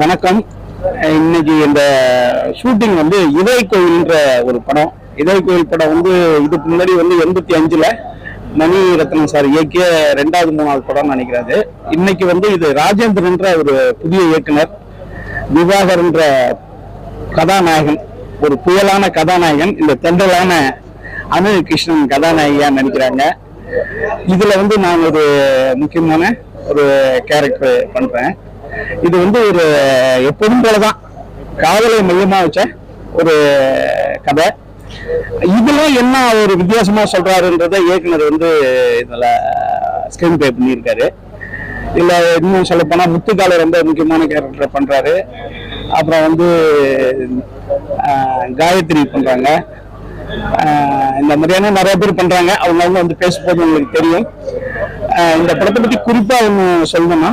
வணக்கம். இன்னைக்கு இந்த ஷூட்டிங் வந்து இதய கோயில்ன்ற ஒரு படம். இதய கோயில் படம் வந்து இதுக்கு முன்னாடி வந்து எண்பத்தி அஞ்சுல மணி ரத்னம் சார் இயக்கிய ரெண்டாவது மூணாவது படம்னு நினைக்கிறாரு. இன்னைக்கு வந்து இது ராஜேந்திரன்ற ஒரு புதிய இயக்குனர் திவாகர்ன்ற கதாநாயகன் ஒரு புயலான கதாநாயகன் இந்த தென்றலான அனில் கிருஷ்ணன் கதாநாயகியா நினைக்கிறாங்க. இதுல வந்து நான் ஒரு முக்கியமான ஒரு கேரக்டர் பண்றேன். இது வந்து ஒரு எப்போதும் போலதான். காதலை மையமா வச்ச ஒரு கதை. இதுல என்ன ஒரு வித்தியாசமா சொல்றாருன்றத இயக்குனர் வந்து இதுல ஸ்கிரீன் பே பண்ணியிருக்காரு. இல்ல இன்னும் சொல்ல போனா முத்துக்கால ரொம்ப முக்கியமான கேரக்டர் பண்றாரு. அப்புறம் வந்து ஆஹ், காயத்ரி பண்றாங்க. இந்த மாதிரியான நிறைய பேர் பண்றாங்க. அவங்க அவங்க வந்து பேசும்போது உங்களுக்கு தெரியும். இந்த படத்தை பத்தி குறிப்பா ஒன்று சொல்லணும்னா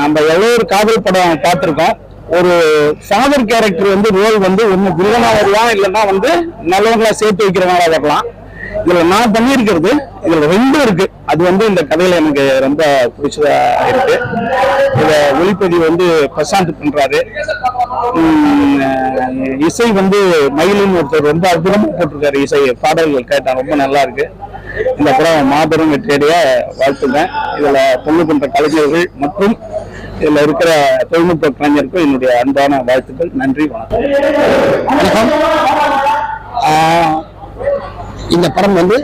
நம்ம எவ்வளோ ஒரு காதல் படம் பார்த்துருக்கோம். ஒரு ஃபாதர் கேரக்டர் வந்து ரோல் வந்து ஒன்று வில்லனா வரலாம் இல்லைன்னா வந்து நல்லவங்களா சேர்த்து வைக்கிறவங்களா வரலாம் இதுல நான் பண்ணியிருக்கிறது இதுல ரெண்டும் இருக்கு. அது வந்து இந்த கதையில எனக்கு ரொம்ப பிடிச்சதா இருக்கு. இத ஒளிப்பதிவு வந்து பிரசாந்த் பண்றாரு. இசை வந்து மயிலின் ஒருத்தர் ரொம்ப அற்புதமா போட்டிருக்காரு. இசை பாடல்கள் கேட்டா ரொம்ப நல்லா இருக்கு. இந்த படம் மாபெரும் வெற்றியடைய வாழ்த்துவேன் இதுல பொண்ணு பண்ற கலைஞர்கள் மற்றும் இதுல இருக்கிற தொழில்நுட்ப கலைஞருக்கும் என்னுடைய அன்பான வாழ்த்துக்கள். நன்றி வணக்கம். ஆஹ் இந்த படம் வந்து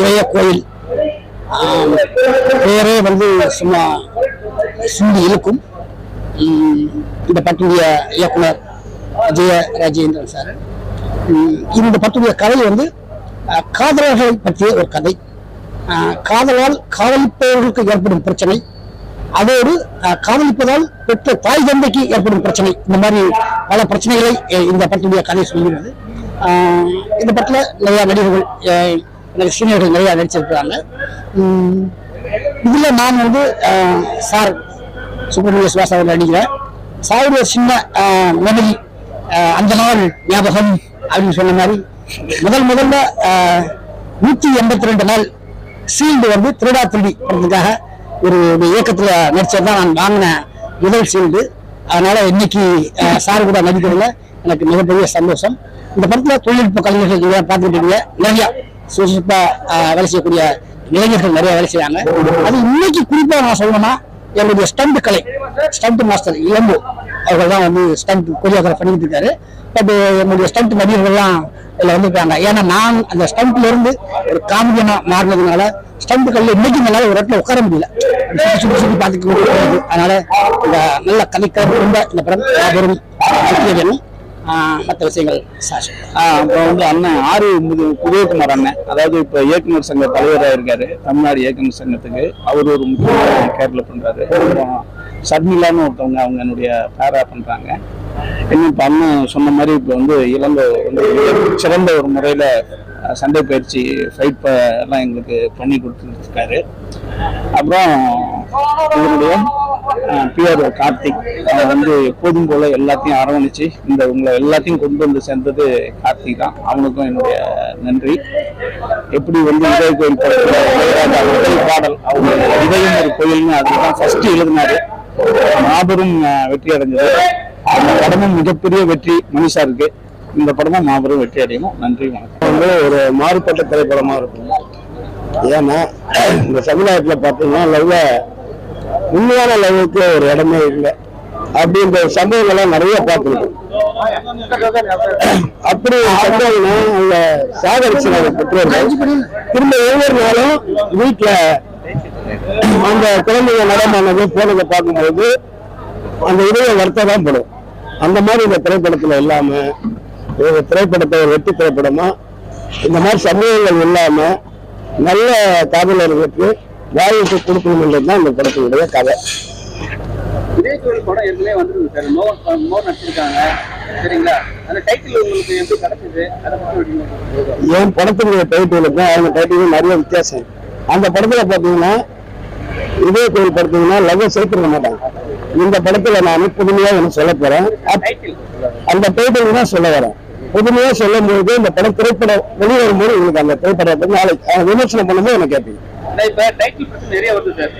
இளைய கோயில். பெயரே வந்து சும்மா சுண்டி இழுக்கும். இந்த படத்துடைய இயக்குனர் அஜய ராஜேந்திரன் சார் இந்த படத்துடைய கதை வந்து காதலர்களை பற்றிய ஒரு கதை. காதலால் காதலிப்பவர்களுக்கு ஏற்படும் பிரச்சனை. அதோடு காதலிப்பதால் பெற்ற தாய் தந்தைக்கு ஏற்படும் பிரச்சனை. இந்த மாதிரி பல பிரச்சனைகளை இந்த படத்துடைய கதை சொல்கிறது. இந்த படத்துல நிறைய நடிகர்கள் எனக்கு சீனியர்கள் நிறைய நடிச்சிருக்கிறாங்க. இதுல நான் வந்து சார் சுப்பிரமணிய சுபாஷ் அவர் நடிக்கிறேன் சாருடைய சின்ன மெமரி அந்த நாள் ஞாபகம் அப்படின்னு சொன்ன மாதிரி முதல் முதல்ல நூத்தி எண்பத்தி ரெண்டு நாள் சீல்டு வந்து திருடா திருடி படத்துக்காக ஒரு இயக்கத்துல நடிச்சது தான் நான் வாங்கின முதல் சீல்டு அதனால இன்னைக்கு சார் கூட நடிக்கிறதுல எனக்கு மிகப்பெரிய சந்தோஷம். இந்த படத்துல தொழில்நுட்ப கலைஞர்கள் நிறைய பார்த்துட்டு இருக்கீங்க நிறைய சுறுசுறுப்பா வேலை செய்யக்கூடிய இளைஞர்கள் நிறைய வேலை செய்யறாங்க அது இன்னைக்கு குறிப்பா நான் சொல்லணும்னா என்னுடைய ஸ்டண்ட் கலை ஸ்டண்ட் மாஸ்டர் இளம்பு. அவர்கள் தான் வந்து ஸ்டண்ட் கொரியோகிராஃப் பண்ணிட்டு இருக்காரு பட் என்னுடைய ஸ்டண்ட் நடிகர்கள்லாம் இதில் வந்திருக்காங்க. ஏன்னா நான் அந்த ஸ்டண்ட்ல இருந்து ஒரு காமெடியனாக மாறினதுனால ஸ்டண்ட் கல்ல இன்னைக்கு மேலே ஒரு இடத்துல உட்கார முடியல. சுற்றி சுத்தி பார்த்துக்க முடியாது அதனால இந்த நல்ல கலைக்களம் ரொம்ப இந்த படம் மாபெரும் ஆஹ் மற்ற விஷயங்கள் ஆஹ் அப்புறம் வந்து அண்ணன் ஆறு முது- உதயகுமார் அண்ணன். அதாவது இப்ப இயக்குனர் சங்க தலைவராக இருக்காரு. தமிழ்நாடு இயக்குனர் சங்கத்துக்கு. அவர் ஒரு முக்கிய கேரள பண்றாரு. அப்புறம் சர்மிலான்னு ஒருத்தவங்க அவங்க என்னுடைய பேரா பண்றாங்க. இன்னும் இப்ப அண்ணன் சொன்ன மாதிரி இப்ப வந்து இழந்த சிறந்த ஒரு முறையில சண்டை பயிற்சி ஃபைட் எல்லாம் எங்களுக்கு பண்ணி கொடுத்துருக்காரு. அப்புறம் இவருடைய பிஆர் கார்த்திக் அவர் வந்து எப்போதும் போல எல்லாத்தையும் அரவணைச்சு இந்த உங்களை எல்லாத்தையும் கொண்டு வந்து சேர்ந்தது கார்த்திக் தான். அவனுக்கும் என்னுடைய நன்றி. எப்படி வந்து இதய கோயில் படத்தில் பாடல் அவங்க இதயம் ஒரு கோயில்னு அதுதான் ஃபர்ஸ்ட் எழுதினாரு. மாபெரும் வெற்றி அடைஞ்சது. அந்த படமும் மிகப்பெரிய வெற்றி மனிஷா இருக்கு. இந்த படமும் மாபெரும் வெற்றி அடையணும். நன்றி வணக்கம். வந்து ஒரு மாறுபட்ட திரைப்படமா இருக்கும். ஏன்னா இந்த சமுதாயத்துல பாத்தீங்கன்னா லவ்ல உண்மையான லவ்வுக்கு ஒரு இடமே இல்லை. அப்படின்ற சம்பவங்கள்லாம் நிறைய பார்த்துருக்கோம். அப்படி சம்பவம்னா அவங்க சாகரிச்சு பெற்றோர்கள் திரும்ப ஒவ்வொரு நாளும் வீட்டுல அந்த குழந்தைங்க நடமானது போனதை பார்க்கும்போது அந்த இதய வருத்தம் தான் படும். அந்த மாதிரி இந்த திரைப்படத்துல இல்லாம ஒரு திரைப்படத்தை ஒரு வெற்றி திரைப்படமா இந்த மாதிரி சம்பவங்கள் இல்லாம நல்ல காதலர்களுக்கு வாய்ப்பு கொடுக்கணும்ன்றது தான் இந்த படத்தினுடைய கதை. விஜய் கோயில் படம் ஏற்கனவே வந்துருக்கு சார். மோகன் மோகன் நடிச்சிருக்காங்க. சரிங்களா? அந்த டைட்டில் உங்களுக்கு எப்படி கிடைச்சது? அதை. என் படத்தினுடைய டைட்டிலுக்கும் அவங்க டைட்டிலுக்கும் நிறைய வித்தியாசம். அந்த படத்துல பாத்தீங்கன்னா இதே கோயில் படத்தீங்கன்னா லவ் சேர்த்துருக்க மாட்டாங்க. இந்த படத்துல நான் புதுமையா ஒன்று சொல்ல போறேன். அந்த டைட்டில் தான் சொல்ல வரேன். புதுமையா சொல்லும் போது இந்த படம் திரைப்படம் வெளிவரும்போது உங்களுக்கு அந்த திரைப்படத்தை நாளைக்கு விமர்சனம் பண்ணும்போது எனக்கு கேட்பீங்க. இப்ப டைட்டில் பிரச்சனை நிறைய வருது சார்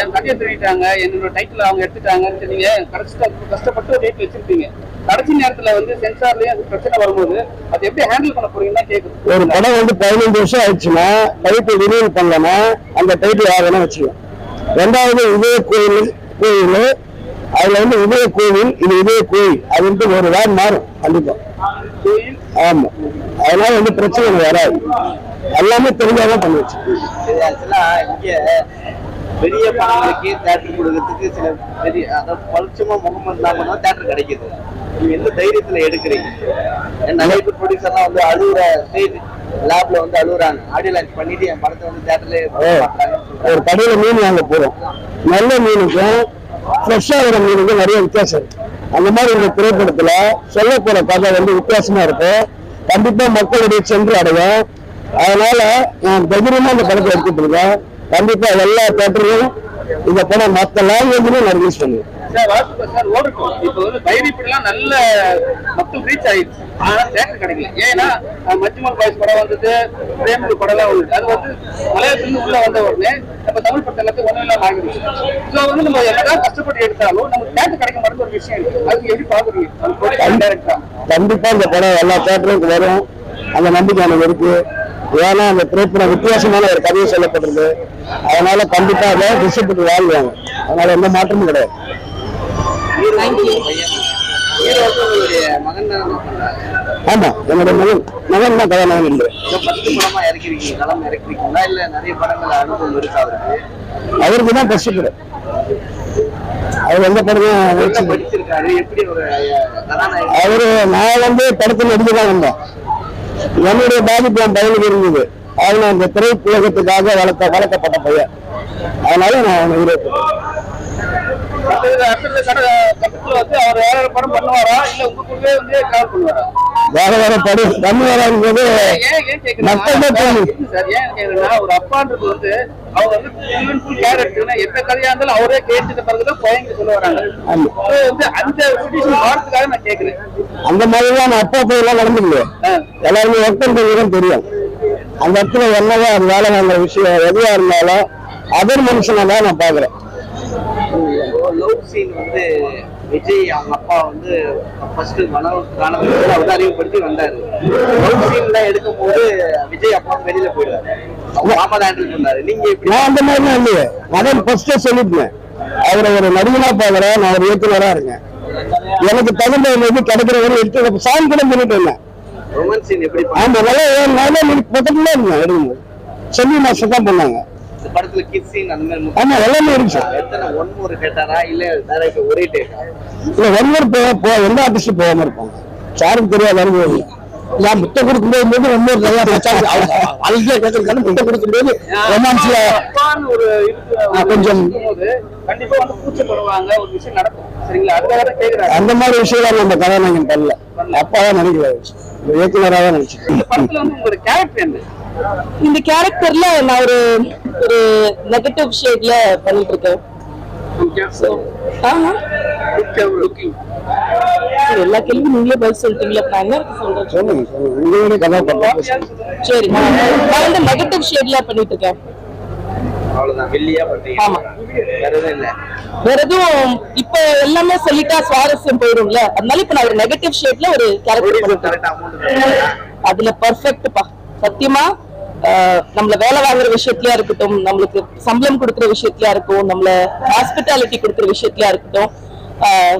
என் கதையை திருடிட்டாங்க என்னோட டைட்டில் அவங்க எடுத்துட்டாங்கன்னு சொன்னீங்க. கடைசி கஷ்டப்பட்டு டைட்டில் வச்சிருப்பீங்க. கடைசி நேரத்துல வந்து சென்சார்லயும் பிரச்சனை வரும்போது அதை எப்படி ஹேண்டில் பண்ண போறீங்கன்னா கேக்குது ஒரு படம் வந்து பதினஞ்சு வருஷம் ஆயிடுச்சுன்னா டைட்டில் ரினியூல் பண்ணலன்னா அந்த டைட்டில் யார் வேணா வச்சுக்கலாம். ரெண்டாவது இதய கோயில் கோயில் அதுல வந்து இதய கோவில் இது இதய கோயில் வந்து ஒரு வேர் மாறும் கண்டிப்பா. ஆமா. அதனால வந்து பிரச்சனை வராது. எல்லாமே தெரிஞ்சாதான் பண்ணி வச்சு இங்க பெரிய படங்களுக்கு தேட்டர் கொடுக்கறதுக்கு சில பெரிய அதாவது பளிச்சமா முகம் இல்லாம தான் தேட்டர் கிடைக்குது. நீங்க எந்த தைரியத்துல எடுக்கிறீங்க? நிறைய பேர் ப்ரொடியூசர்லாம் வந்து அழுகுற ஸ்டேஜ் லேப்ல வந்து அழுகுறாங்க ஆடியோ லான்ச் பண்ணிட்டு என் படத்தை வந்து தேட்டர்ல ஒரு கடையில மீன் வாங்க போறோம். நல்ல மீனுக்கும் ஃப்ரெஷ்ஷா வர மீனுக்கும் நிறைய வித்தியாசம் இருக்கு. அந்த மாதிரி இந்த திரைப்படத்துல சொல்ல போற கதை வந்து வித்தியாசமா இருக்கும் கண்டிப்பா மக்களுடைய சென்று அடையும். அதனால நான் தைரியமா இந்த படத்தை எடுத்துட்டு இருக்கேன். கண்டிப்பா எல்லா தேட்டர்லையும் இந்த படம் மற்ற லாங்குவேஜ்லயும் நான் ரிலீஸ் பண்ணுவேன். சார் வாசிப்பா சார் ஓடட்டும் இப்போ வந்து தைரியப்படலாம் நல்ல மக்கள் ரீச் ஆயிடுச்சு. ஆனா தேட்டர் கிடைக்கல. ஏன்னா மஞ்சுமல் பாய்ஸ் படம் வந்தது பிரேமலு படம் எல்லாம் வந்தது. அது வந்து மலையாளத்துல உள்ள வந்த உடனே நம்ம தமிழ் படத்தை எல்லாத்தையும் ஒன்றும் இல்லாம ஆகிடுச்சு. ஸோ வந்து நம்ம என்னதான் கஷ்டப்பட்டு எடுத்தாலும் நம்ம தேட்டர் கிடைக்க மாட்டேங்கிற ஒரு விஷயம் இருக்கு அதுக்கு எப்படி பாக்குறீங்க கண்டிப்பா இந்த படம் எல்லா தேட்டருக்கும் வரும். அந்த நம்பிக்கை எனக்கு இருக்கு. ஏன்னா அந்த திரைப்படம் வித்தியாசமான ஒரு கதையை சொல்லப்படுறது அதனால கண்டிப்பா அதை டிஸ்ட்ரிபியூட்டர் வாழ்வாங்க அதனால எந்த மாற்றமும் கிடையாது. ஆமா என்னோட மகன். மகன் தான் கதாநாயகன் இல்லை இந்த பத்து படமா இறக்கிருக்கீங்க களம் இறக்கிருக்கீங்களா? இல்ல நிறைய படங்கள் அனுபவம் இருக்கா அவருக்கு? அவருக்கு தான் ஃபர்ஸ்ட் படம். அவர் எந்த அவரு நான் வந்து படத்தில் நடிக்க தான் வந்தேன். என்னுடைய பாதிப்பு என் பையனுக்கு இருந்தது. அவனை அந்த திரைப்புலகத்துக்காக வளர்த்த வளர்க்கப்பட்ட பையன். அதனால நான் அவனை விரும்புகிறேன் அடுத்தது அடுத்தது கட கட்டத்துல வந்து அவர் வேற வேற படி ஏன் கேக்குறேன்னா ஒரு அப்பான்றது வந்து அவர் வந்து எந்த கதையா இருந்தாலும் அவரே கேட்டுட்ட பிறகுதான் பையங்க சொல்ல வராங்க. அந்த சுச்சுவேஷன் மாறதுக்காக நான் கேக்குறேன். அந்த மாதிரிலாம் நான் அப்பா போய் எல்லாம் நடந்துக்கல. எல்லாருமே ஒர்க் பண்றதுதான் தெரியும். அந்த இடத்துல என்னதான் வேலை வாங்குற விஷயம் எதுவா இருந்தாலும் அதர் மனுஷனா தான் நான் பாக்குறேன் லவ் சீன் வந்து விஜய் அவங்க அப்பா வந்து ஃபர்ஸ்ட் மனோக்கான அவர் அறிவுப்படுத்தி வந்தாரு. லவ் சீன்ல எடுக்கும் போது விஜய் அப்பா வந்து வெளியில போயிடுவாரு. அவங்க தான் ஹேண்டில் பண்ணாரு நீங்க எப்படி நான் அந்த மாதிரிலாம் இல்லையே. அதான் ஃபர்ஸ்டே சொல்லிட்டேன் அவரை ஒரு நடிகனா பாக்குறேன் நான் ஒரு இயக்குனரா இருக்கேன். எனக்கு தகுந்த இது கிடைக்கிற ஒரு எடுத்து சாங் கூட பண்ணிட்டு இருந்தேன் ரொமான்ஸ் சீன் எப்படி? ஆமா நல்லா பக்கத்துல இருந்தேன் எடுக்கும்போது செல்வி மாஸ்டர் தான் பண்ணாங்க. படத்துல சீன் அந்த மாதிரி ஆமா எல்லாமே இருந்துச்சு. எத்தனை ஒன் ஒரு கேட்டாரா இல்ல டேரக்ட் ஒரே டேக்கா இல்ல ஒன்வர் போ போ எந்த ஆர்டிஸ்ட் போகாம இருப்பாங்க? யாரும் தெரியாது அனுபவம் நான் முட்டை கொடுக்கும்போது போது ஒன்வர் நிறைய அழுகிய கேட்டிருக்காரு முட்டை கொடுக்கும்போது ரொமான்ஸ்ல ஒரு இருக்கு கொஞ்சம். கண்டிப்பா வந்து கூச்சப்படுவாங்க ஒரு விஷயம் நடக்கும். சரிங்களா? அதுக்காக கேக்குறாங்க. அந்த மாதிரி விஷயம் நம்ம கதாநாயகன் பண்ணல. அப்பா தான் நினைக்கல இயக்குனராக நினைச்சிருக்கேன் இந்த படத்துல வந்து உங்களோட கேரக்டர் என்ன? இந்த கேரக்டர்ல நான் ஒரு ஒரு நெகட்டிவ் ஷேட்ல பண்ணிட்டு இருக்கேன் எல்லா கேள்வியும் நீங்களே பதில் சொல்லிட்டீங்களா சொல்றேன் சரி நான் வந்து நெகட்டிவ் ஷேட்ல பண்ணிட்டு இருக்கேன். வேற எதுவும் இப்ப எல்லாமே சொல்லிட்டா சுவாரஸ்யம் போயிடும்ல அதனால இப்ப நான் ஒரு நெகட்டிவ் ஷேட்ல ஒரு கேரக்டர் அதுல பர்ஃபெக்ட்பா சத்தியமா? நம்மள வேலை வாங்குற விஷயத்திலயா இருக்கட்டும் நம்மளுக்கு சம்பளம் கொடுக்குற விஷயத்திலயா இருக்கும் நம்மள ஹாஸ்பிட்டாலிட்டி கொடுக்குற விஷயத்திலயா இருக்கட்டும்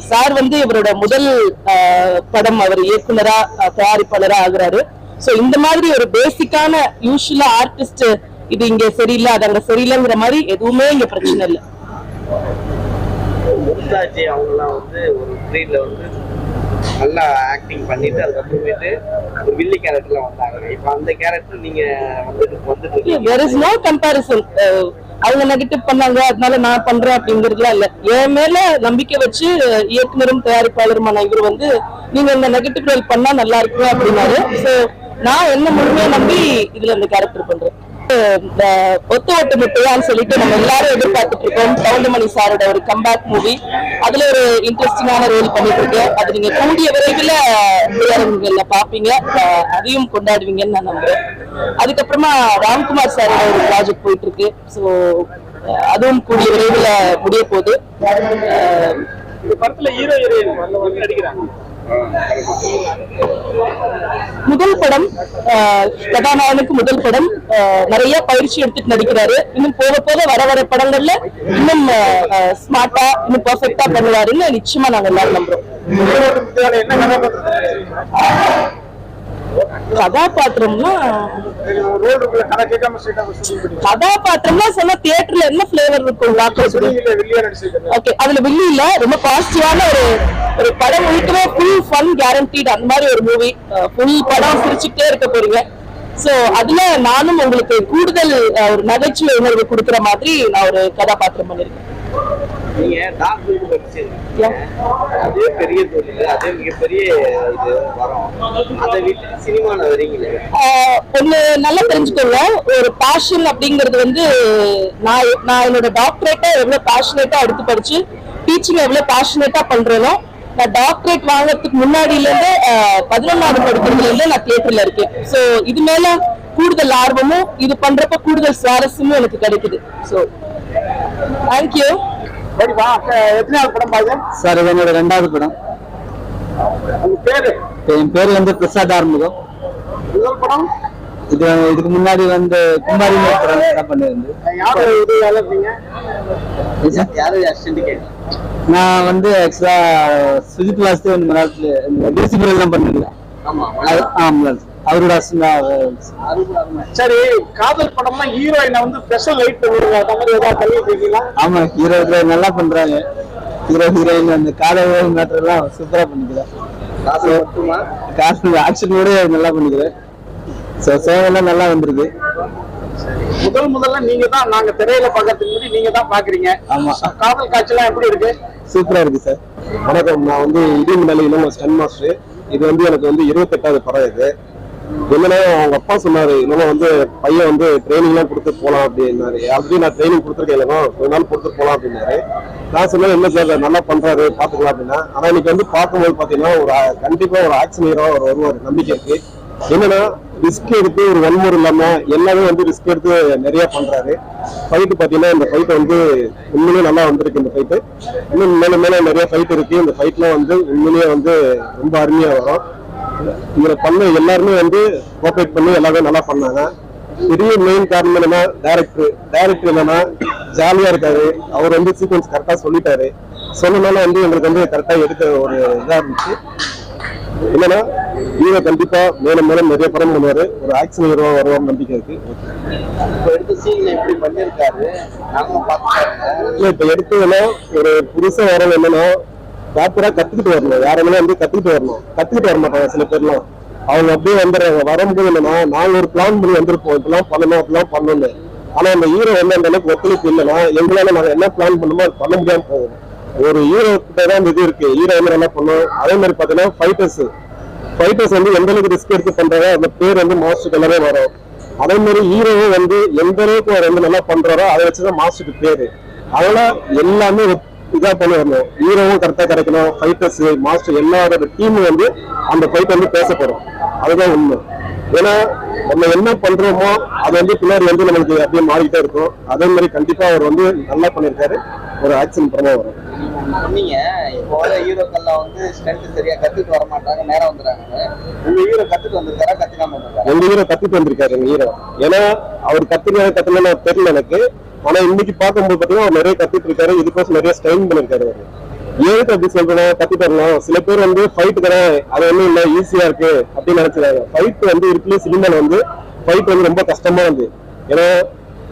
சார் வந்து இவரோட முதல் ஆஹ், படம் அவர் இயக்குனரா தயாரிப்பாளரா ஆகுறாரு. சோ இந்த மாதிரி ஒரு பேசிக்கான யூஸ்வலா ஆர்டிஸ்ட் இது இங்க சரியில்லை அது அங்க சரியில்லைங்கிற மாதிரி எதுவுமே இங்க பிரச்சனை இல்லை. மும்தாஜி அவங்கலாம் வந்து ஒரு ட்ரீட்ல வந்து நல்லா ஆக்டிங் பண்ணிட்டு அதுக்கப்புறமேட்டு ஒரு வில்லி கேரக்டர்ல வந்தாங்க. இப்போ அந்த கேரக்டர் நீங்க வந்துட்டு வந்துட்டு இருக்கீங்க. இஸ் நோ அவங்க நெகட்டிவ் பண்ணாங்க அதனால நான் பண்றேன் அப்படிங்கிறதுலாம் இல்ல. என் மேல நம்பிக்கை வச்சு இயக்குநரும் இயக்குனரும் தயாரிப்பாளருமான இவர் வந்து நீங்க இந்த நெகட்டிவ் ரோல் பண்ணா நல்லா இருக்கும் அப்படின்னாரு. சோ நான் என்ன முழுமையா நம்பி இதுல இந்த கேரக்டர் பண்றேன். ஒத்து ஒட்டு முட்டையான்னு சொல்லிட்டு நம்ம எல்லாரும் எதிர்பார்த்துட்டு இருக்கோம். கவுண்டமணி சாரோட ஒரு கம்பேக் மூவி அதுல ஒரு இன்ட்ரெஸ்டிங்கான ரோல் பண்ணிட்டு இருக்கேன் அது நீங்க கூடிய விரைவில் திரையரங்குகள்ல பாப்பீங்க அதையும் கொண்டாடுவீங்கன்னு நான் நம்புறேன். அதுக்கப்புறமா ராம்குமார் சாரோட ஒரு ப்ராஜெக்ட் போயிட்டு இருக்கு ஸோ அதுவும் கூடிய விரைவில் முடிய போகுது. படத்துல ஹீரோ ஹீரோயின் நடிக்கிறாங்க முதல் படம் ஆஹ், கதாநாயகனுக்கு முதல் படம் நிறைய பயிற்சி எடுத்துட்டு நடிக்கிறாரு. இன்னும் போக போக வர வர படங்கள்ல இன்னும் ஸ்மார்ட்டா இன்னும் பர்ஃபெக்டா பண்ணுவாருன்னு நிச்சயமா நாங்க எல்லாரும் நம்புறோம். கதாபாத்திரம்னா கதாபாத்திரம்னா சொன்னா தியேட்டர்ல என்ன பிளேவர் இருக்கும்? ஓகே அதுல வில்லி ரொம்ப பாசிட்டிவான ஒரு ஒரு படம். முழுக்கவே ஃபுல் ஃபன் கேரண்டீட் அந்த மாதிரி ஒரு மூவி ஃபுல் படம் சிரிச்சுட்டே இருக்க போறீங்க. சோ அதுல நானும் உங்களுக்கு கூடுதல் ஒரு நகைச்சுவை உணர்வு கொடுக்குற மாதிரி நான் ஒரு கதாபாத்திரம் பண்ணிருக்கேன் நீங்க டாக்டர் படிச்சிருக்கீங்க. அதே பெரிய தொழில் அதே மிகப்பெரிய இது வரும். அதை விட்டு சினிமால வரீங்களே? ஒண்ணு நல்லா தெரிஞ்சுக்கோங்க. ஒரு பேஷன் அப்படிங்கிறது வந்து நான் நான் என்னோட டாக்டரேட்டா எவ்வளவு பேஷனேட்டா எடுத்து படிச்சு டீச்சிங் எவ்வளவு பேஷனேட்டா பண்றேனோ நான் டாக்டரேட் வாங்குறதுக்கு முன்னாடில இருந்து பதினொன்னாவது படிக்கிறதுல இருந்து நான் தியேட்டர்ல இருக்கேன். சோ இது மேல கூடுதல் ஆர்வமும் இது பண்றப்ப கூடுதல் சுவாரஸ்யமும் எனக்கு கிடைக்குது. சோ தேங்க்யூ எத்தனாவது படம் பாருங்க. சார் இது என்னோட ரெண்டாவது படம். என் பேர் வந்து பிரசாத் ஆறுமுகம். முதல் படம்? இது இதுக்கு முன்னாடி வந்து குமாரி படம் தான் பண்ணியிருந்து. யாரு உதவியாளர் இருந்தீங்க யாரு அசிஸ்டன்ட் கேட்டு. நான் வந்து ஆக்சுவலா சுஜித் வாஸ்தே இந்த மலையாளத்துல டிசிபிள் தான் பண்ணிருக்கேன் ஆமா ஆமா அவரோட சரி காதல் படம்னா ஹீரோயினை வந்து ஸ்பெஷல் லைட் பண்ணுவாங்க அந்த மாதிரி ஏதாவது பண்ணிட்டு இருக்கீங்களா ஆமா ஹீரோ இதுல நல்லா பண்றாங்க. ஹீரோ ஹீரோயின் அந்த காதல் மேட்டர் எல்லாம் சூப்பரா பண்ணிக்கிறேன் காசு ஆக்ஷனோட நல்லா பண்ணிக்கிறேன் ஸோ சேவெல்லாம் நல்லா வந்திருக்கு. முதல் முதல்ல நீங்க தான் நாங்க திரையில பாக்கிறதுக்கு முன்னாடி நீங்க தான் பாக்குறீங்க ஆமா காதல் காட்சிலாம் எப்படி இருக்கு? சூப்பரா இருக்கு சார் வணக்கம். நான் வந்து இடியும் நிலையிலும் ஸ்டன் மாஸ்டர் இது வந்து எனக்கு வந்து இருபத்தெட்டாவது படம் இது. என்னன்னா அவங்க அப்பா சொன்னாரு இன்னும் வந்து பையன் வந்து ட்ரைனிங் எல்லாம் கொடுத்து போலாம் அப்படின்னாரு. ஆல்ரெடி நான் ட்ரைனிங் கொடுத்துருக்கேன் இல்லைனா ஒரு நாள் கொடுத்து போலாம் அப்படின்னாரு. நான் சொன்னேன் என்ன சார் நல்லா பண்றாரு பாத்துக்கலாம் அப்படின்னா. ஆனா இன்னைக்கு வந்து பார்க்கும்போது பாத்தீங்கன்னா ஒரு கண்டிப்பா ஒரு ஆக்ஷன் ஹீரோ அவர் வருவார். நம்பிக்கை இருக்கு. என்னன்னா ரிஸ்க் எடுத்து ஒரு வன்முறை இல்லாம எல்லாமே வந்து ரிஸ்க் எடுத்து நிறைய பண்றாரு. ஃபைட்டு பாத்தீங்கன்னா இந்த ஃபைட் வந்து உண்மையிலேயே நல்லா வந்திருக்கு இந்த ஃபைட்டு இன்னும் மேல மேல நிறைய ஃபைட் இருக்கு. இந்த ஃபைட்லாம் வந்து உண்மையிலேயே வந்து ரொம்ப அருமையா வரும். இதுல பண்ண எல்லாருமே வந்து கோஆபரேட் பண்ணி எல்லாமே நல்லா பண்ணாங்க. பெரிய மெயின் காரணம் என்னன்னா டேரக்டர் டேரக்டர் என்னன்னா ஜாலியா இருக்காரு. அவர் வந்து சீக்வன்ஸ் கரெக்டா சொல்லிட்டாரு. சொன்னனால வந்து எங்களுக்கு வந்து கரெக்டா எடுக்க ஒரு இதா இருந்துச்சு. என்னன்னா ஹீரோ கண்டிப்பா மேலும் மேலும் நிறைய படம் பண்ணுவாரு. ஒரு ஆக்ஷன் ஹீரோ வருவார் நம்பிக்கை இருக்கு. இப்ப எடுத்ததுன்னா ஒரு புதுசா வரவங்க என்னன்னா ப்ராப்பராக கற்றுக்கிட்டு வரணும். யாரெல்லாம் வந்து கற்றுக்கிட்டு வரணும். கற்றுக்கிட்டு வர மாட்டாங்க சில பேர்லாம். அவங்க அப்படியே வந்துடுறாங்க. வரும்போது என்னன்னா நாங்கள் ஒரு பிளான் பண்ணி வந்திருப்போம் இப்பெல்லாம் பண்ணணும் அப்படிலாம் பண்ணணும் ஆனால் அந்த ஹீரோ வந்து அந்த அளவுக்கு ஒத்துழைப்பு இல்லைன்னா எங்களால் நாங்கள் என்ன பிளான் பண்ணுமோ அது பண்ண முடியாமல் போகும். ஒரு ஹீரோ கிட்ட தான் அந்த இது இருக்கு. ஹீரோ வந்து நல்லா பண்ணும். அதே மாதிரி பார்த்தீங்கன்னா ஃபைட்டர்ஸ் ஃபைட்டர்ஸ் வந்து எந்த அளவுக்கு ரிஸ்க் எடுத்து பண்றாரோ அந்த பேர் வந்து மாஸ்டருக்கு எல்லாமே வரும். அதே மாதிரி ஹீரோவும் வந்து எந்த அளவுக்கு அவர் வந்து நல்லா பண்றாரோ அதை வச்சுதான் மாஸ்டருக்கு பேரு. அதனால எல்லாமே ஒத்- இதா பண்ணி வரணும். ஹீரோவும் கரெக்டா கிடைக்கணும். ஃபைட்டர்ஸ் மாஸ்டர் எல்லாரோட டீமும் வந்து அந்த ஃபைட் வந்து பேசப்படும். அதுதான் உண்மை. ஏன்னா நம்ம என்ன பண்றோமோ அது வந்து பின்னாடி வந்து நமக்கு அப்படியே மாறிக்கிட்டே இருக்கும். அதே மாதிரி கண்டிப்பா அவர் வந்து நல்லா பண்ணியிருக்காரு. ஒரு ஆக்ஷன் படமா வரும். சொன்னீங்க. இப்போ ஹீரோக்கள்லாம் வந்து ஸ்ட்ரென்த் சரியா கத்துட்டு வர மாட்டாங்க நேரம் வந்துடுறாங்க. உங்க ஹீரோ கத்துட்டு வந்திருக்காரா கத்துக்காம வந்திருக்காரா? எங்க ஹீரோ கத்துட்டு வந்திருக்காரு எங்க ஹீரோ ஏன்னா அவர் கத்துக்க கத்துனா தெரியல எனக்கு. ஆனா இன்னைக்கு பார்க்கும்போது பாத்தீங்கன்னா நிறைய கத்திட்டு இருக்காரு. இதுக்கோசம் நிறைய ஸ்டைன் பண்ணிருக்காரு அவரு. ஏதுக்கு அப்படி சொல்றேன் கத்துட்டு சில பேர் வந்து ஃபைட் தரேன் அது ஒண்ணும் இல்ல ஈஸியா இருக்கு அப்படின்னு நினைச்சிருக்காங்க ஃபைட் வந்து இருக்குல்ல சினிமால வந்து ஃபைட் வந்து ரொம்ப கஷ்டமா இருந்து ஏன்னா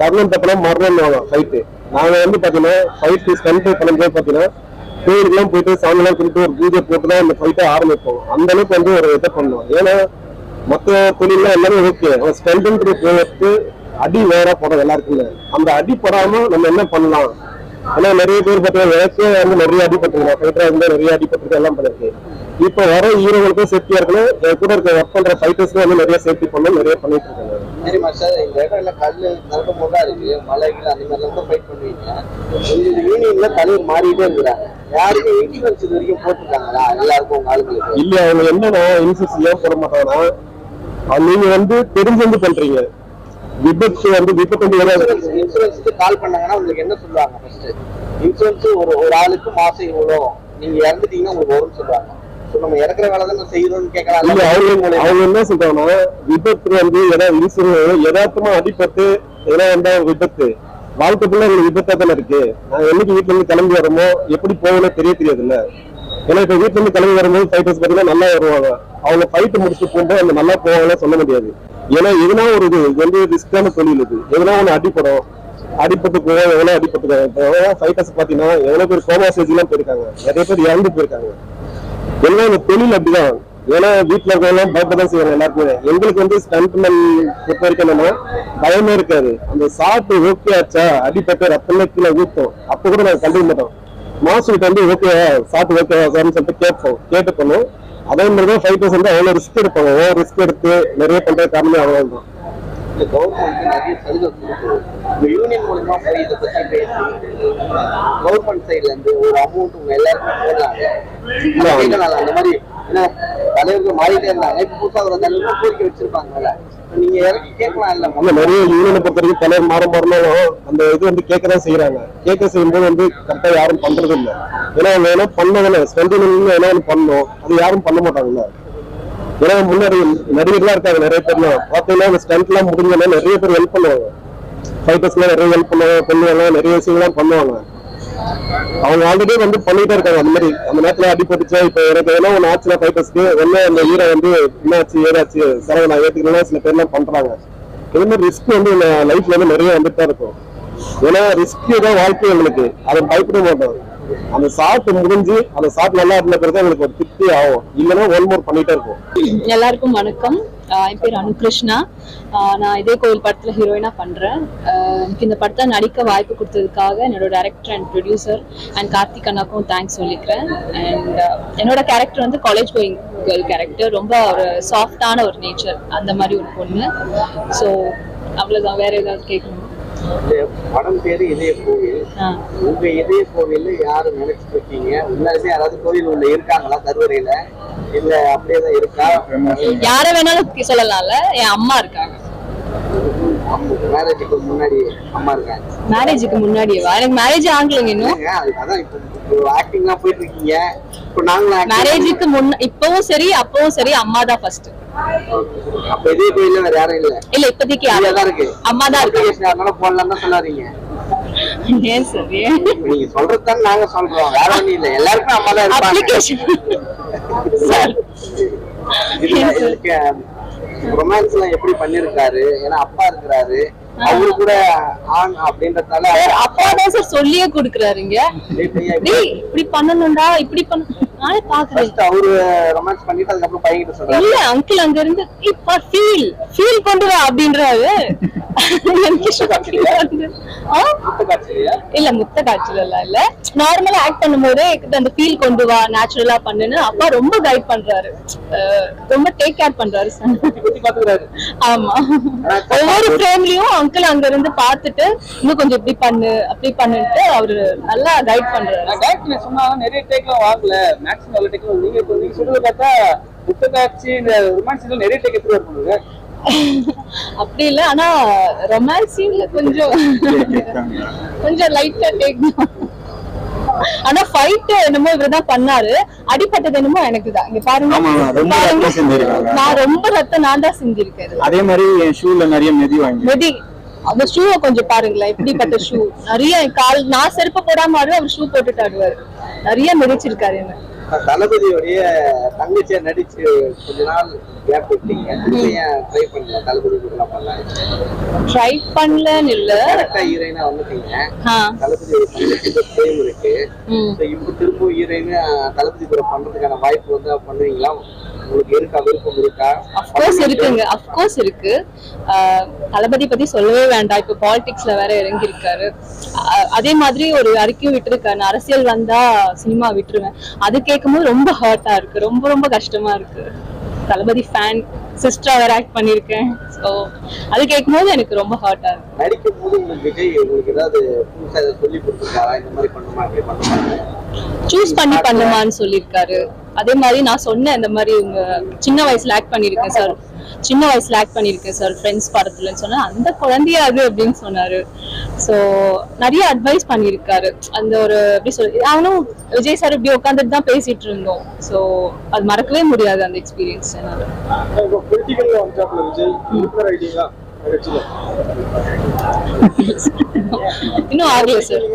தருணம் தப்பனா மரணம் ஃபைட்டு நாங்க வந்து பாத்தீங்கன்னா ஃபைட் ஸ்டண்ட் பண்ணும்போது பாத்தீங்கன்னா கோயிலுக்குலாம் போயிட்டு சாமிலாம் குடிட்டு ஒரு பூஜை போட்டு தான் இந்த ஃபைட்டை ஆரம்பிப்போம். அந்த அளவுக்கு வந்து ஒரு இதை பண்ணுவோம். ஏன்னா மத்த தொழிலாம் எல்லாமே ஓகே ஸ்ட்ரென்த் போட்டு அடி வேற போடும் எல்லாருக்குமே. அந்த அடி படாம நம்ம என்ன பண்ணலாம்? ஆனா நிறைய பேர் பார்த்தீங்கன்னா வந்து நிறைய அடிபட்டுருக்கேன் ஃபைட்டரா இருந்து நிறைய அடிபட்டு எல்லாம் பண்ணிருக்கு இப்போ வர ஹீரோகளுக்கும் சேஃப்டியா இருக்கணும். என் கூட இருக்க ஒர்க் பண்ற ஃபைட்டர்ஸ்க்கும் வந்து நிறைய சேஃப்டி பண்ணணும். நிறைய பண்ணிட்டு இருக்காங்க சரி மாஸ்டர் இந்த இடம் எல்லாம் கல்லு நரக்க போதா இருக்கு. மலை கீழ அந்த மாதிரி எல்லாம் ஃபைட் பண்ணுவீங்க. இந்த யூனியன்ல தலைவர் மாறிட்டே இருக்கிறாங்க யாருக்கும் இன்சூரன்ஸ் இது வரைக்கும் போட்டிருக்காங்களா? எல்லாருக்கும் உங்க ஆளுங்களுக்கு? இல்ல அவங்க என்னன்னா இன்சூரன்ஸ் ஏன் போட மாட்டாங்கன்னா நீங்க வந்து தெரிஞ்சு பண்றீங்க. விபத்து வந்து விபத்து இன்சூரன்ஸ்க்கு கால் பண்ணாங்கன்னா உங்களுக்கு என்ன சொல்லுவாங்க ஃபர்ஸ்ட் இன்சூரன்ஸ் ஒரு ஒரு ஆளுக்கு மாசம் இவ்வளோ. நீங்க இறந்துட்டீங்கன்னா உங்களுக்கு வரும்னு சொல்லுவாங்க. நம்ம இறக்குற வேலை தான் செய்யறோம்னு கேட்கலாம் அவங்க அவங்க என்ன சொல்றாங்கன்னா விபத்து வந்து ஏதாவது இன்சூரன்ஸ் யதார்த்தமா அடிபட்டு வந்தா விபத்து. வாழ்க்கை ஃபுல்லா உங்களுக்கு விபத்தா தானே இருக்கு. நான் என்னைக்கு வீட்டுல இருந்து கிளம்பி வரமோ எப்படி போகணும் தெரிய தெரியாதுல்ல. ஏன்னா இப்ப வீட்டுல இருந்து கிளம்பி வரும்போது ஃபைட்டர்ஸ் பாத்தீங்கன்னா நல்லா வருவாங்க. அவங்க ஃபைட்டு முடிச்சு போகும்போது அந்த நல்லா போவாங்கன்னு சொல்ல முடியாது. ஏன்னா எதுனா ஒரு இது வந்து ரிஸ்கான தொழில் இது. எதுனா ஒண்ணு அடிப்படும் அடிப்பட்டு போவோம் எவ்வளவு அடிபட்டு ஃபைட்டர்ஸ் பாத்தீங்கன்னா எவ்வளவு பேர் கோமா ஸ்டேஜ் எல்லாம் போயிருக்காங்க. நிறைய பேர் இறந்து போயிருக்காங்க. எல்லாம் இந்த தொழில் அப்படிதான். ஏன்னா வீட்டுல இருக்கவங்க பயப்பதான் செய்வாங்க எல்லாருக்குமே. எங்களுக்கு வந்து ஸ்டண்ட்மேன் பொறுத்த வரைக்கும் பயமே இருக்காது. அந்த சாப்பிட்டு ஓகே ஆச்சா அடிப்பட்டு ரத்தமே கீழே ஊத்தும். அப்ப கூட நாங்க கண்டுக்க மாட்டோம். மாசு கிட்ட வந்து ஓகே சாப்பிட்டு ஓகே சார்னு சொல்லிட்டு கேட்போம். கேட்டு பண்ணும் அதே மாதிரி தான் ஃபைட்டர்ஸ் வந்து அவ்வளோ ரிஸ்க் எடுப்பாங்க. ஓவர் ரிஸ்க் எடுத்து நிறைய பண்ணுற காரணமே அவ்வளோ தான் இந்த கவர்மெண்ட் நிறைய சலுகை கொடுக்குது. இந்த யூனியன் மூலமா போய் இதை பத்தி பேசி கவர்மெண்ட் சைடுல இருந்து ஒரு அமௌண்ட் உங்க எல்லாருக்கும் கேட்கலாம் அந்த மாதிரி ஏன்னா தலைவர்கள் மாறிட்டே இருந்தாங்க. இப்ப புதுசா ஒரு தலைவர் கோரிக்கை வச்சிருப்பாங்கல்ல. நீங்க இறக்கி கேட்கலாம் இல்ல நிறைய யூனியனை பொறுத்த வரைக்கும் தலைவர் மாற மாறினாலும் அந்த இது வந்து கேட்கதான் செய்யறாங்க கேட்க செய்யும்போது வந்து கரெக்டா யாரும் பண்றது இல்ல ஏன்னா அவங்க என்ன பண்ணதானே ஸ்பெண்டிங் என்ன ஒண்ணு பண்ணணும். அது யாரும் பண்ண மாட்டாங்கல்ல ஏன்னா முன்னாடி நடிகர்லாம் இருக்காங்க நிறைய பேர்லாம். பார்த்தீங்கன்னா அந்த ஸ்டண்ட் எல்லாம் முடிஞ்சோன்னா நிறைய பேர் ஹெல்ப் பண்ணுவாங்க. ஃபைட்டர்ஸ் எல்லாம் நிறைய ஹெல்ப் பண்ணுவாங்க பண்ணுவாங்க நிறைய விஷயங்கள்லாம் பண்ணுவாங்க. அவங்க ஆல்ரெடி வந்து பண்ணிட்டே இருக்காங்க. அந்த மாதிரி அந்த நேரத்துல அடிபட்டுச்சா இப்ப எனக்கு எதனா ஒண்ணு ஆச்சுன்னா ஃபைட்டர்ஸ்க்கு ஒண்ணு அந்த ஹீரோ வந்து என்னாச்சு ஏதாச்சு செலவு நான் ஏத்துக்கலாம் சில பேர்லாம் பண்றாங்க. இது மாதிரி ரிஸ்க் வந்து லைஃப்ல வந்து நிறைய வந்துட்டு தான் இருக்கும். ஏன்னா ரிஸ்க் தான் வாழ்க்கை எங்களுக்கு. அதை பயப்பட மாட்டோம். அந்த சாப்பிட்டு முடிஞ்சு அந்த சாப்பிட்டு நல்லா இருந்த பிறகு எங்களுக்கு ஒரு திருப்தி ஆகும். இல்லைன்னா ஒன் மோர் பண்ணிட்டே இருக்கும் எல்லாருக்கும் வணக்கம். என் பேர் அனுகிருஷ்ணா. நான் இதே கோவில் படத்துல ஹீரோயினா பண்றேன். எனக்கு இந்த படத்தை நடிக்க வாய்ப்பு கொடுத்ததுக்காக என்னோட director and producer and Karthik அண்ணாக்கும் thanks சொல்லிக்கிறேன். அண்ட் என்னோட கேரக்டர் வந்து காலேஜ் கோயிங் கேர்ள் கேரக்டர் ரொம்ப ஒரு சாஃப்டான ஒரு நேச்சர் அந்த மாதிரி ஒரு பொண்ணு. ஸோ அவ்வளவுதான். வேற ஏதாவது கேட்கணும்? படம் பேரு இதய கோவில். உங்க இதய கோவில் யாரு நினைச்சிட்டு இருக்கீங்க உண்மையாலுமே யாராவது கோவில் உள்ள இருக்காங்களா கருவறையில? இல்ல அப்படியே தான் இருக்கா? யாரை வேணாலும் சொல்லலாம்ல. என் அம்மா இருக்காங்க. மேரேஜுக்கு முன்னாடி அம்மா இருக்காங்க. மேரேஜுக்கு முன்னாடியேவா? எனக்கு மேரேஜ் ஆகலைங்க இன்னும். அதான் இப்போ ஆக்டிங்லாம் போயிட்டு இருக்கீங்க இப்போ நாங்களும் மேரேஜுக்கு முன்ன இப்பவும் சரி அப்பவும் சரி அம்மா தான் ஃபர்ஸ்ட் அப்ப இதே கோயில்ல வேற யாரும் இல்ல? இல்ல இப்போதைக்கு யாரும் தான் இருக்கு. அம்மா தான் இருக்கு யாருனாலும் போடலாம் தான் சொல்லாதீங்க. ஏன் சரி? இப்ப நீங்க சொல்றது நாங்க சொல்றோம். வேற ஒண்ணும் இல்ல. எல்லாருக்கும் அம்மா தான் இருப்பாங்க ரொமான்ஸ் எல்லாம் எப்படி பண்ணிருக்காரு? ஏன்னா அப்பா இருக்கிறாரு. அவரு கூட ஆண் அப்படின்றதால அப்பா தான் சார் சொல்லியே கொடுக்குறாருங்க. இப்படி பண்ணணும்டா இப்படி பண்ண நானே பாக்குறேன் அவரு ரொமான்ஸ் பண்ணிட்டு அதுக்கப்புறம் பையன் கிட்ட சொல்றாரு. இல்ல அங்கிள் அங்க இருந்து இப்ப ஃபீல் ஃபீல் வா அப்படின்றாரு. எனக்கு இல்ல முத்த காய்ச்சல் எல்லாம் இல்ல நார்மலா ஆக்ட் பண்ணும்போதே அந்த ஃபீல் கொண்டு வா நேச்சுரலா பண்ணுன்னு அப்பா ரொம்ப கைட் பண்றாரு. ரொம்ப டேக் கேர் பண்றாரு ஆமா. ஒவ்வொரு ஃப்ரேம்லயும் அங்கிள் அங்க இருந்து பாத்துட்டு இன்னும் கொஞ்சம் இப்படி பண்ணு அப்படி பண்ணுட்டு அவரு நல்லா கைட் பண்றாரு. டாக்டர் சொன்னா நிறைய டேக்லாம் வாங்கல. மேக்ஸிமம் நல்ல டேக் நீங்க சொல்றது பார்த்தா புத்தகாட்சி இந்த ரொமான்ஸ் நிறைய டேக் எப்படி அப்படி இல்ல ஆனா ரொமான்ஸ் சீன்ல கொஞ்சம் கொஞ்சம் லைட்டா டேக் ஆனா ஃபைட் என்னமோ இவர்தான் பண்ணாரு. அடிபட்டது என்னமோ எனக்கு தான். இங்க பாருங்க. நான் ரொம்ப ரத்தம் நான் தான் செஞ்சிருக்கேன். அதே மாதிரி என் ஷூல நிறைய மிதி வாங்கி மெதி. அந்த ஷூவை கொஞ்சம் பாருங்களேன் எப்படிப்பட்ட ஷூ நிறைய கால் நான் செருப்பு போடாம ஆடுவேன் அவர் ஷூ போட்டுட்டு ஆடுவாரு. நிறைய மிதிச்சிருக்காரு என்ன. தளபதியோடைய தங்கச்சியா நடிச்சு கொஞ்ச நாள் கேப் விட்டீங்க. ஏன் ட்ரை பண்ணல தளபதி கூட பண்ணலாம். ட்ரை பண்ணலன்னு இல்ல. கரெக்டா ஹீரோயினா வந்துட்டீங்க. தளபதி தங்கச்சி சேம் இருக்கு. இப்போ திரும்ப ஹீரோயின் தளபதி கூட பண்றதுக்கான வாய்ப்பு வந்து பண்ணுவீங்களா? உங்களுக்கு இருக்கா விருப்பம் இருக்கா? அஃப்கோர்ஸ் இருக்குங்க. அஃப்கோர்ஸ் இருக்கு. தளபதி பத்தி சொல்லவே வேண்டாம். இப்ப பாலிடிக்ஸ்ல வேற இறங்கி இருக்காரு அதே மாதிரி ஒரு அறிக்கையும் விட்டுருக்காரு. அரசியல் வந்தா சினிமா விட்டுருவேன். அது கேட்கும்போது ரொம்ப ஹர்ட்டா இருக்கு. ரொம்ப ரொம்ப கஷ்டமா இருக்கு. தளபதி ஃபேன் சிஸ்டரா வேற ஆக்ட் பண்ணிருக்கேன் ஸோ அது கேட்கும்போது எனக்கு ரொம்ப ஹர்ட்டா இருக்கு. நடிக்கும் போது உங்களுக்கு விஜய் உங்களுக்கு ஏதாவது புதுசா ஏதாவது சொல்லி கொடுத்துருக்காரா? இந்த மாதிரி பண்ணுமா சூஸ் பண்ணி பண்ணுமான்னு சொல்லியிருக்காரு. அதே மாதிரி நான் சொன்னேன் இந்த மாதிரி உங்க சின்ன வயசுல ஆக்ட் பண்ணியிருக்கேன் சார் சின்ன வயசுல ஆக்ட் பண்ணியிருக்கேன் சார் ஃப்ரெண்ட்ஸ் படத்துலன்னு சொன்னா அந்த குழந்தையா அது அப்படின்னு சொன்னாரு. ஸோ நிறைய அட்வைஸ் பண்ணியிருக்காரு அந்த ஒரு எப்படி சொல்றது அவனும் விஜய் சார் இப்படி உட்காந்துட்டு தான் பேசிட்டு இருந்தோம். ஸோ அது மறக்கவே முடியாது அந்த எக்ஸ்பீரியன்ஸ் என்னால. இன்னும் ஆகல சார்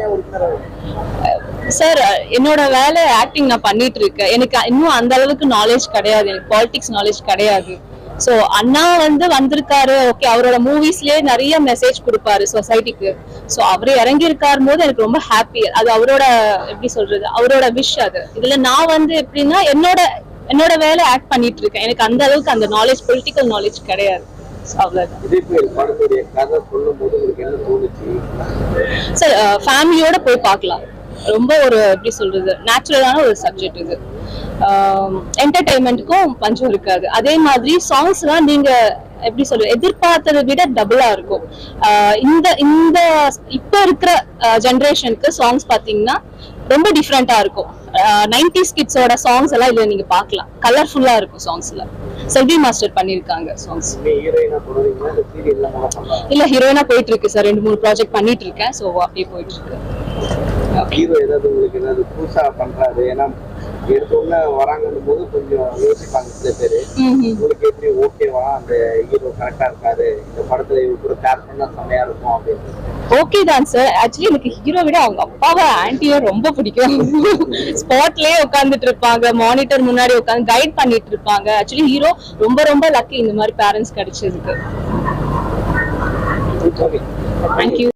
சார் என்னோட வேலை ஆக்டிங் நான் பண்ணிட்டு இருக்கேன் எனக்கு இன்னும் அந்த அளவுக்கு நாலேஜ் கிடையாது. எனக்கு பாலிடிக்ஸ் நாலேஜ் கிடையாது. சோ அண்ணா வந்து வந்திருக்காரு. ஓகே அவரோட மூவிஸ்லயே நிறைய மெசேஜ் கொடுப்பாரு சொசைட்டிக்கு சோ அவர் இறங்கி இருக்காரு போது எனக்கு ரொம்ப ஹாப்பி அது அவரோட எப்படி சொல்றது அவரோட விஷ் அது. இதுல நான் வந்து எப்படின்னா என்னோட என்னோட வேலை ஆக்ட் பண்ணிட்டு இருக்கேன் எனக்கு அந்த அளவுக்கு அந்த நாலேஜ் பொலிட்டிக்கல் நாலேஜ் கிடையாது. சார் ஃபேமிலியோட போய் பார்க்கலாம். ரொம்ப ஒரு எப்படி சொல்றது நேச்சுரலான ஒரு சப்ஜெக்ட் இது. என்டர்டைன்மெண்ட்டுக்கும் பஞ்சம் இருக்காது. அதே மாதிரி சாங்ஸ்லாம் நீங்க எப்படி சொல்றது எதிர்பார்த்ததை விட டபுளா இருக்கும். இந்த இந்த இப்ப இருக்கிற ஜென்ரேஷனுக்கு சாங்ஸ் பாத்தீங்கன்னா ரொம்ப டிஃப்ரெண்டா இருக்கும். நைன்டி கிட்ஸோட சாங்ஸ் எல்லாம் இதுல நீங்க பார்க்கலாம் கலர்ஃபுல்லா இருக்கும் சாங்ஸ்ல செல்வி மாஸ்டர் பண்ணிருக்காங்க சாங்ஸ் இல்ல ஹீரோயினா போயிட்டு இருக்கு சார் ரெண்டு மூணு ப்ராஜெக்ட் பண்ணிட்டு இருக்கேன். ஸோ அப்படியே போயிட்டு இருக்கு. ஹீரோ ஏதாவது உங்களுக்கு ஏதாவது புதுசா பண்றாரு? ஏன்னா எடுத்த உடனே வராங்கன்னும் போது கொஞ்சம் யோசிப்பாங்க சில பேரு. உங்களுக்கு எப்படி ஓகேவா அந்த ஹீரோ கரெக்டா இருக்காரு? இந்த படத்துல இவர் கூட பேர் பண்ணா செம்மையா இருக்கும் அப்படின்னு. ஓகே தான் சார் ஆக்சுவலி எனக்கு ஹீரோ விட அவங்க அப்பாவை ஆன்டியோ ரொம்ப பிடிக்கும். ஸ்பாட்லயே உட்காந்துட்டு இருப்பாங்க. மானிட்டர் முன்னாடி உட்காந்து கைட் பண்ணிட்டு இருப்பாங்க. ஆக்சுவலி ஹீரோ ரொம்ப ரொம்ப லக்கி இந்த மாதிரி பேரண்ட்ஸ் கிடைச்சதுக்கு. தேங்க்யூ